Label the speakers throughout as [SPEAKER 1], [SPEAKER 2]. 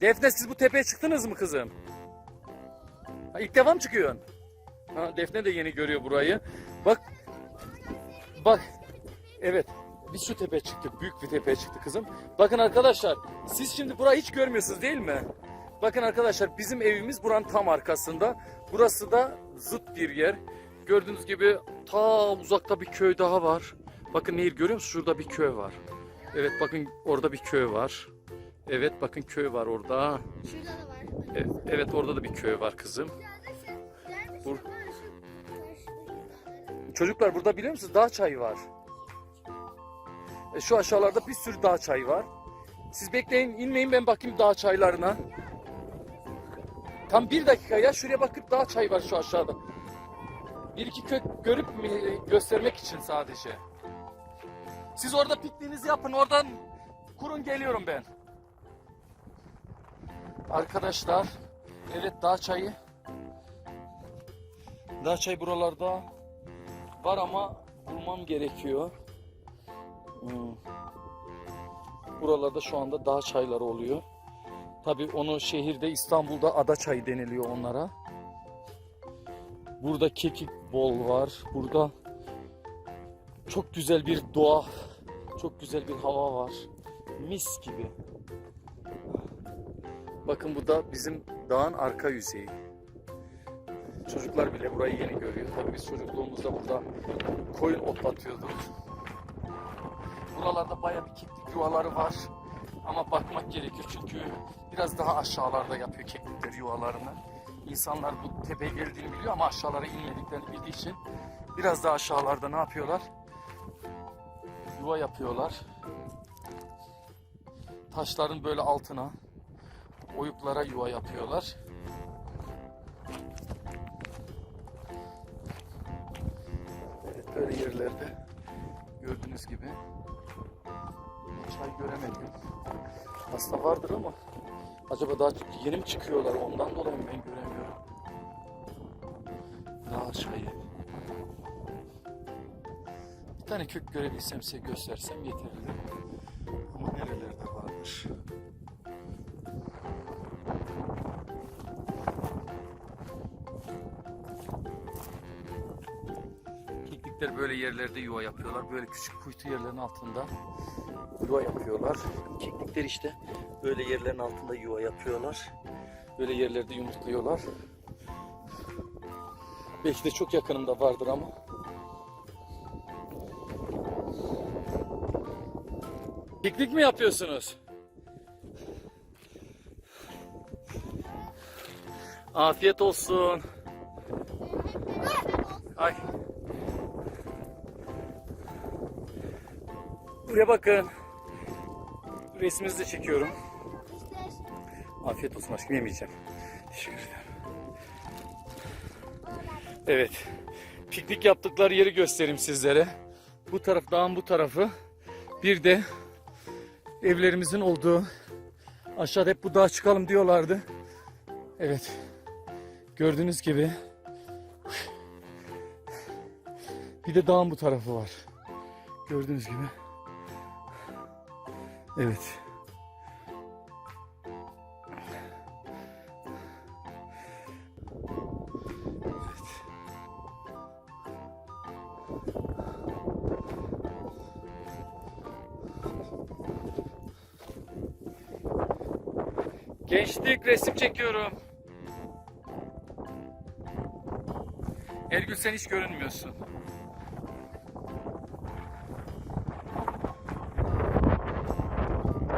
[SPEAKER 1] Defne siz bu tepeye çıktınız mı kızım? Ha, ilk defa mı çıkıyorsun? Ha, Defne de yeni görüyor burayı. Bak. Bak. Evet. Biz şu tepeye çıktık. Büyük bir tepeye çıktık kızım. Bakın arkadaşlar. Siz şimdi burayı hiç görmüyorsunuz değil mi? Bakın arkadaşlar bizim evimiz buranın tam arkasında. Burası da zıt bir yer. Gördüğünüz gibi ta uzakta bir köy daha var. Bakın nehir görüyor musunuz? Şurada bir köy var. Evet bakın orada bir köy var. Evet bakın köy var orada.
[SPEAKER 2] Şurada da var.
[SPEAKER 1] Evet, evet orada da bir köy var kızım. Bur- Çocuklar burada biliyor musunuz dağ çayı var. E, şu aşağılarda bir sürü dağ çayı var. Siz bekleyin inmeyin ben bakayım dağ çaylarına. Tam bir dakika ya şuraya bakıp dağ çayı var şu aşağıda. Bir iki kök görüp göstermek için sadece. Siz orada pikniğinizi yapın oradan kurun geliyorum ben. Arkadaşlar evet dağ çayı. Dağ çayı buralarda var ama bulmam gerekiyor. Hmm. Buralarda şu anda dağ çayları oluyor. Tabii onu şehirde İstanbul'da ada çayı deniliyor onlara. Burada kekik bol var. Burada çok güzel bir doğa, çok güzel bir hava var. Mis gibi. Bakın bu da bizim dağın arka yüzeyi. Çocuklar bile burayı yeni görüyor. Tabii biz çocukluğumuzda burada koyun otlatıyorduk. Buralarda baya bir keklik yuvaları var. Ama bakmak gerekiyor çünkü biraz daha aşağılarda yapıyor keklikler yuvalarını. İnsanlar bu tepeye geldiğini biliyor ama aşağılara inmediklerini bildiği için biraz daha aşağılarda ne yapıyorlar? Yuva yapıyorlar. Taşların böyle altına oyuklara yuva yapıyorlar. Evet böyle yerlerde gördüğünüz gibi çay göremedim. Aslında vardır ama acaba daha yeni mi çıkıyorlar ondan dolayı ben göremiyorum. Dağ çayı. Bir tane kök görebilsem size göstersem yeterli. Keklikler böyle yerlerde yuva yapıyorlar. Böyle küçük kuytu yerlerin altında yuva yapıyorlar. Keklikler işte böyle yerlerin altında yuva yapıyorlar. Böyle yerlerde yumurtluyorlar. Belki de çok yakınımda vardır ama. Piknik mi yapıyorsunuz? Afiyet olsun. Ay. Buraya bakın. Resminizi de çekiyorum. Afiyet olsun aşkım yemeyeceğim. Teşekkür ederim. Evet. Piknik yaptıkları yeri göstereyim sizlere. Bu taraf dağın bu tarafı. Bir de evlerimizin olduğu aşağıda hep bu dağa çıkalım diyorlardı. Evet. Gördüğünüz gibi bir de dağın bu tarafı var. Gördüğünüz gibi. Evet. Gençlik resim çekiyorum. Ergül sen hiç görünmüyorsun.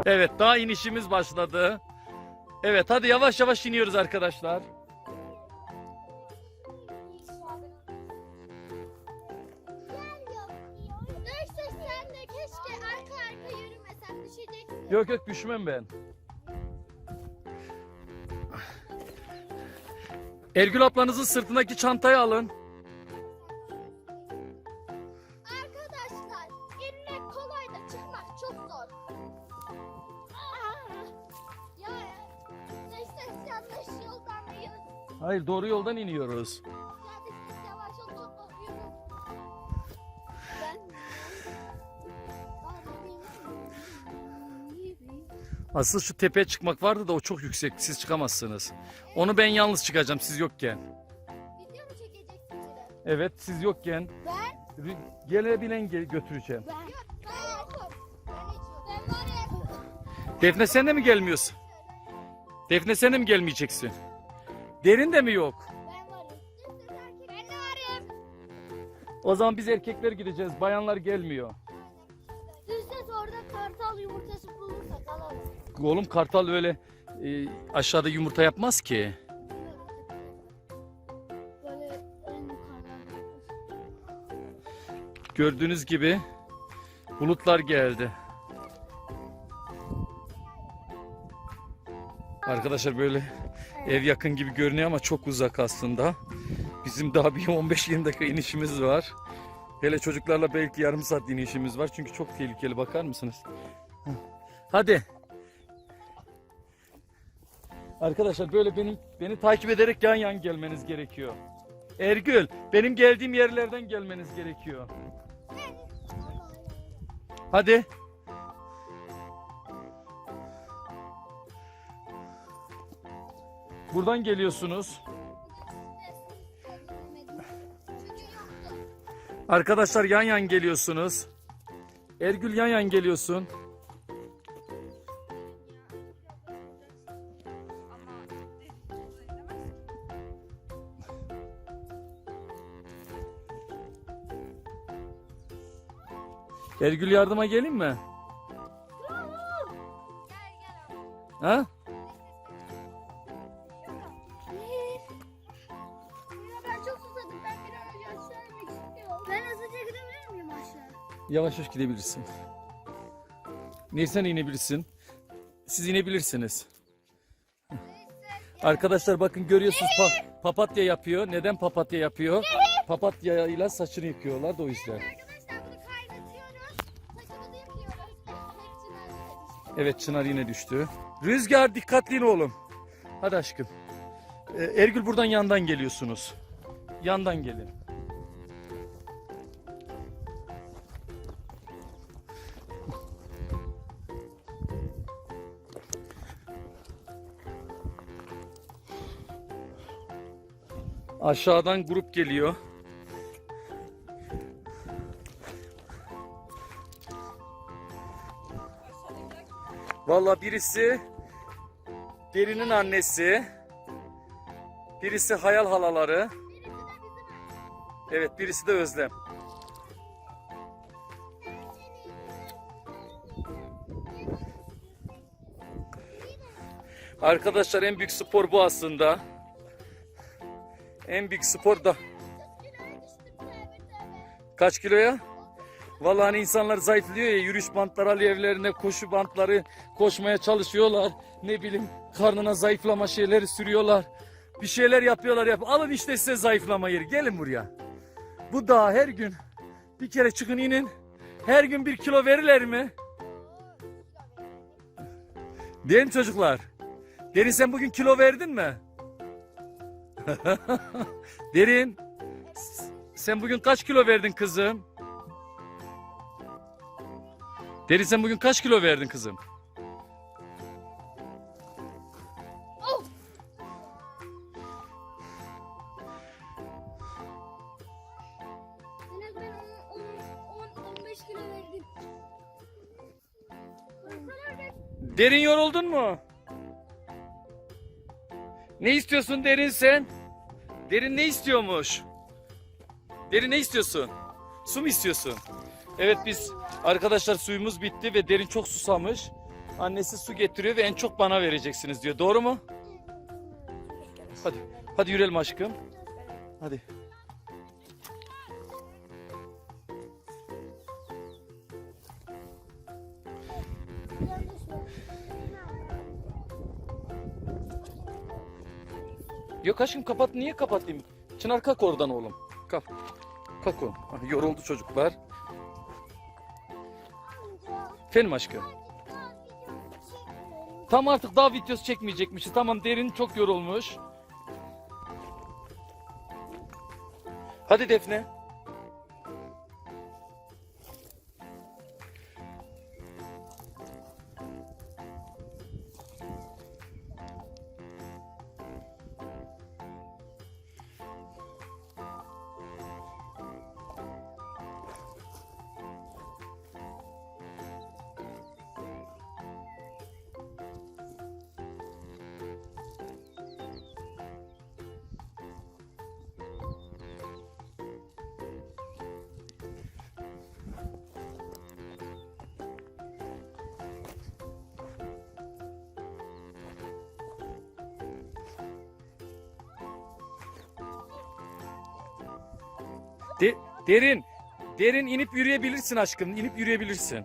[SPEAKER 1] Evet daha inişimiz başladı. Evet hadi yavaş yavaş iniyoruz arkadaşlar. Yok yok düşmem ben. Ergül ablanızın sırtındaki çantayı alın. Hayır doğru yoldan iniyoruz. Asıl şu tepeye çıkmak vardı da o çok yüksek. Siz çıkamazsınız. Onu ben yalnız çıkacağım siz yokken.
[SPEAKER 2] Video mu çekeceksin Ceren?
[SPEAKER 1] Evet siz yokken.
[SPEAKER 2] Ben?
[SPEAKER 1] Gelebilen ge- götüreceğim.
[SPEAKER 2] Ben.
[SPEAKER 1] Defne sen de mi gelmiyorsun? Defne sen de mi gelmeyeceksin? Derin de mi yok?
[SPEAKER 2] Ben varım. Ben de varım.
[SPEAKER 1] O zaman biz erkekler gideceğiz. Bayanlar gelmiyor.
[SPEAKER 2] Düz ses orada kartal yumurtası bulursak alalım.
[SPEAKER 1] Oğlum kartal öyle e, aşağıda yumurta yapmaz ki.
[SPEAKER 2] Böyle en yukarıdan.
[SPEAKER 1] Gördüğünüz gibi bulutlar geldi. Arkadaşlar böyle ev yakın gibi görünüyor ama çok uzak aslında. Bizim daha bir 15-20 dakika inişimiz var. Hele çocuklarla belki yarım saat inişimiz var. Çünkü çok tehlikeli bakar mısınız? Hadi. Arkadaşlar böyle benim beni takip ederek yan yan gelmeniz gerekiyor. Ergül, benim geldiğim yerlerden gelmeniz gerekiyor. Hadi. Buradan geliyorsunuz. Arkadaşlar yan yan geliyorsunuz. Ergül yan yan geliyorsun. Ergül yardıma geleyim mi? Ha? Yavaş yavaş gidebilirsin. Neysen inebilirsin. Siz inebilirsiniz. Arkadaşlar bakın görüyorsunuz pa- papatya yapıyor. Neden papatya yapıyor? Papatya ile saçını yıkıyorlar da o yüzden.
[SPEAKER 2] Arkadaşlar bunu kaynatıyoruz. Saçımızı yıkıyoruz. Hepsini
[SPEAKER 1] Evet Çınar yine düştü. Rüzgar dikkatli oğlum. Hadi aşkım. Ee, Ergül buradan yandan geliyorsunuz. Yandan gelin. Aşağıdan grup geliyor. Valla birisi Derin'in annesi. Birisi Hayal halaları. Evet birisi de Özlem. Arkadaşlar en büyük spor bu aslında. En büyük spor da kaç kiloya? Vallahi hani insanlar zayıflıyor ya yürüyüş bantları alıyor evlerine koşu bantları koşmaya çalışıyorlar. Ne bileyim karnına zayıflama şeyleri sürüyorlar. Bir şeyler yapıyorlar yap. Alın işte size zayıflama yeri. Gelin buraya. Bu dağ her gün bir kere çıkın inin. Her gün bir kilo verirler mi? Değil mi çocuklar? Derin sen bugün kilo verdin mi? Derin sen bugün kaç kilo verdin kızım? Derin sen bugün kaç kilo verdin kızım?
[SPEAKER 2] Az ben 10-15 kilo verdim. O kadar da
[SPEAKER 1] Derin yoruldun mu? Ne istiyorsun Derin sen? Derin ne istiyormuş? Derin ne istiyorsun? Su mu istiyorsun? Evet biz arkadaşlar suyumuz bitti ve Derin çok susamış. Annesi su getiriyor ve en çok bana vereceksiniz diyor. Doğru mu? Hadi. Hadi yürüyelim aşkım. Hadi. Yok aşkım kapat. Niye kapatayım? Çınar kalk oradan oğlum. Kalk. Kalk oğlum. Ah, Yoruldu çocuklar. Efendim aşkım. Tam artık daha videosu çekmeyecekmişiz. Tamam derin çok yorulmuş. Hadi Defne. De- derin. Derin inip yürüyebilirsin aşkım. inip yürüyebilirsin.